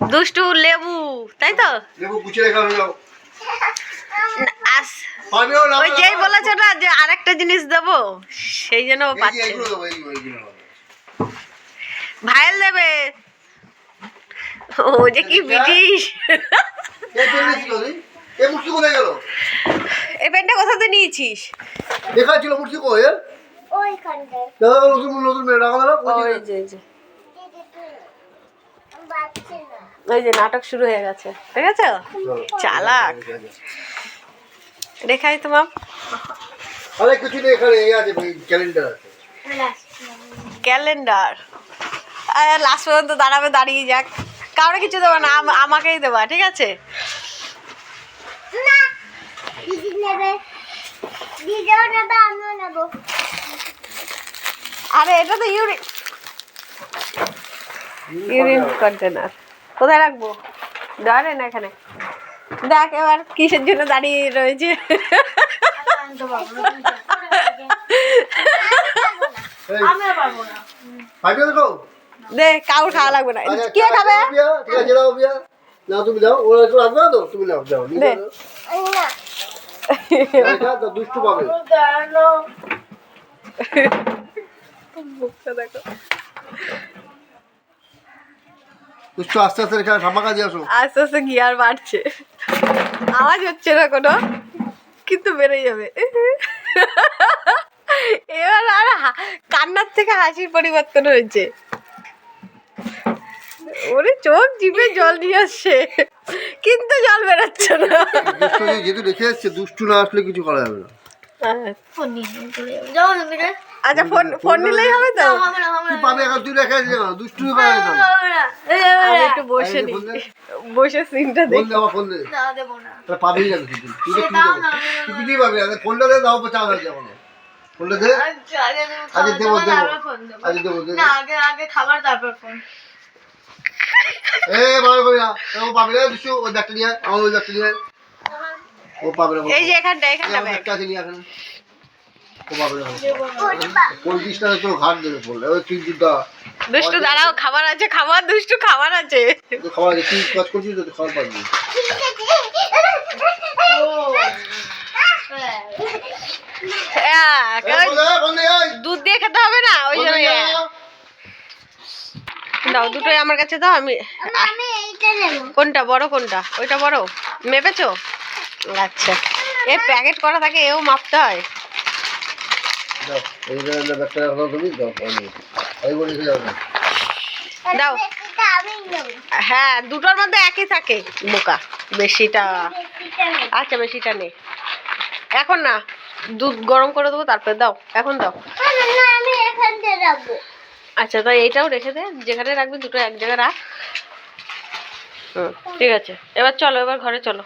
দুষ্টু লেবু তাই তো? লেবু যাও। ওই যেই বলেছ না যে আরেকটা জিনিস দেবো সেই জন্য ও পাচ্ছে। ভাইল দেবে। ও যে কি ব্রিটিশ এ পেনটা কোথা থেকে নিয়েছিস? দেখা ছিল মুর্শি কো এর? গেল নতুন নতুন রাখা দাঁড়া ওই যে এই যে। ওই যে নাটক শুরু হয়ে গেছে ঠিক আছে চালাক। রেখাই তোমার আরে কিছু নেই এখানে এই আছে ক্যালেন্ডার আছে। ক্যালেন্ডার। লাস্ট পর্যন্ত দাঁড়াবে দাঁড়িয়ে যাক। কাউরে কিছু দেবো না আমাকেই দেবা ঠিক আছে? না দিদি নেবে। দিদিও নেবে আমিও নেব। আরে এটা তো ইউরিন ইউরিন কন্টেনার। কোথায় রাখব? দাঁড়ে না এখানে। দেখ এবার কিসের জন্য দাঁড়িয়ে রয়েছে? দে কাউর খাওয়া লাগবে না। কে খাবে? না তুমি দাও ওরা একটু রাখবে না তো? তুমি যাও যাও। না। দুষ্টু পাবে। মুখটা দেখো। দুষ্টু আস্তে আস্তে এখানে ঠাম্মাকা দিয়ে আসো। আস্তে আস্তে গিয়ার বাড়ছে। আওয়াজ হচ্ছে না কোনো কিন্তু বেড়ে যাবে। এবার আর কান্নার থেকে হাসির পরিবর্তন হয়েছে। ওরে চোখ জিভে জল নিয়ে আসছে। কিন্তু জল বেরোচ্ছে না। যেহেতু রেখে এসছে দুষ্টু না আসলে কিছু করা যাবে না। ফোন নিয়ে চলে যাব যাও না আচ্ছা ফোন ফোন নিলেই হবে তো পাবে এখন তুই রেখে দুষ্টু করা না হবে না। এই আমি একটু বসে নি বসে সিনটা ফোন দেখি। দে আমার ফোন দে। না দেবো না। তাহলে পাবেই না তুই তুই তুই কি দাও দেবো না, তুই কিছুই পাবি? না ফোনটা দে দাও চা হয়ে যাব না ফোনটা দে। আগে দেবো আগে দেবো খাবার, দেবো তারপর ফোন দেবো। আগে দেবো দেবো না আগে আগে খাবার তারপর ফোন। এ করি ও পাবে না দুষ্টু ও দেখতে নিয়ে আয়, আমার ওই দেখতে নিয়ে আয়। ও পাবে না এই যে এখানটা এখানটা ব্যাগ। একটা এখানে ও পাবে না পঁয়ত্রিশ টাকা ঘাট দেবে পড়লে। ওই তুই দুধটা দুষ্টু দাঁড়াও খাবার আছে খাবার দুষ্টু খাবার আছে। খাবার আছে তুই কাজ করছিস তো খাবার পাবি এই, কারণ ফোন দে, ফোন দে, এই। দুধ দিয়ে খেতে হবে না? ওই জন্য। দাও দুটোই আমার কাছে দাও আমি আমি এইটা নেব। কোনটা বড় কোনটা? ওইটা বড়। মেপেছো? আচ্ছা। এ প্যাকেট করা থাকে এও মাপতে হয়। দাও, হ্যাঁ দুটোর মধ্যে একই থাকে বোকা। বেশিটা। আচ্ছা বেশিটা নেই এখন না দুধ গরম করে দেবো তারপরে দাও। এখন দাও। আচ্ছা তাই এইটাও রেখে দে যেখানে রাখবি দুটো এক জায়গায় রাখ। হুম ঠিক আছে। এবার চলো এবার ঘরে চলো।